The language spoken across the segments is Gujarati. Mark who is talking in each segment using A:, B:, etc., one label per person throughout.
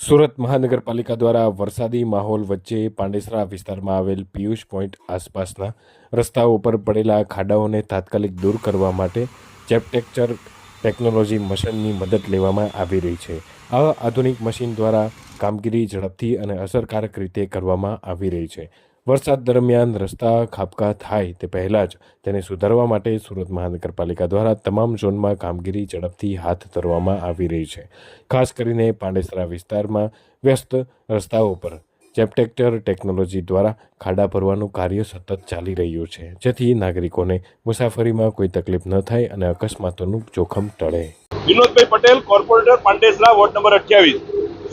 A: સુરત મહાનગરપાલિકા દ્વારા વરસાદી માહોલ વચ્ચે પાંડેસરા વિસ્તારમાં આવેલ પિયુષ પોઈન્ટ આસપાસના રસ્તાઓ પર પડેલા ખાડાઓને તાત્કાલિક દૂર કરવા માટે ચેપટેક્ચર ટેકનોલોજી મશીનની મદદ લેવામાં આવી રહી છે. આ આધુનિક મશીન દ્વારા કામગીરી ઝડપથી અને અસરકારક રીતે કરવામાં આવી રહી છે. વરસાદ દરમિયાન રસ્તા ખાબકા થાય તે પહેલાં જ તેને સુધારવા માટે સુરત મહાનગરપાલિકા દ્વારા તમામ ઝોનમાં કામગીરી ઝડપથી હાથ ધરવામાં આવી રહી છે. ખાસ કરીને પાંડેસરા વિસ્તારમાં વ્યસ્ત રસ્તાઓ પર ચેપટેક્ટર ટેકનોલોજી દ્વારા ખાડા ભરવાનું કાર્ય સતત ચાલી રહ્યું છે, જેથી નાગરિકોને મુસાફરીમાં કોઈ તકલીફ ન થાય અને અકસ્માતોનું જોખમ ટળે.
B: Vinodbhai Patel corporator Pandesara, ward number અઠ્યાવીસ.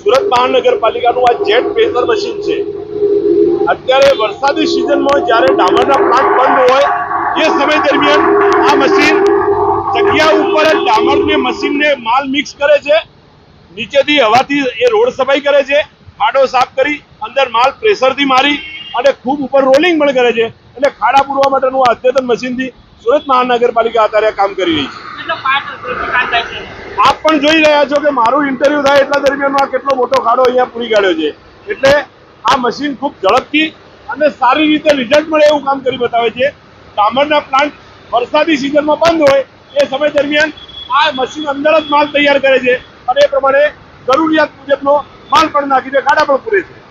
B: સુરત મહાનગરપાલિકાનું આ જેટ પ્રેશર મશીન છે. અત્યારે વરસાદી સિઝનમાં જ્યારે ડામરના પ્લાન્ટ બંધ હોય એ સમય દરમિયાન આ મશીન જગ્યા ઉપર જ ડામરને મશીનને માલ મિક્સ કરે છે. નીચેથી હવાથી એ રોડ સફાઈ કરે છે. ખાડો સાફ કરી અંદર માલ પ્રેશરથી મારી અને ખૂબ ઉપર રોલિંગ પણ કરે છે. એટલે ખાડા પૂરવા માટેનું આ અદ્યતન મશીનથી સુરત મહાનગરપાલિકા અત્યારે કામ કરી રહી છે. આપ પણ જોઈ રહ્યા છો કે મારું ઇન્ટરવ્યુ થાય એટલા દરમિયાન આ કેટલો મોટો ખાડો અહીંયા પૂરી કાઢ્યો છે. એટલે આ મશીન ખૂબ ઝડપથી અને સારી રીતે રિઝલ્ટ મળે એવું કામ કરી બતાવે છે. ડામરના પ્લાન્ટ વરસાદી સિઝનમાં બંધ હોય એ સમય દરમિયાન આ મશીન અંદર જ માલ તૈયાર કરે છે અને એ પ્રમાણે જરૂરિયાત મુજબનો માલ પણ નાખીને ખાડા પણ પૂરે છે.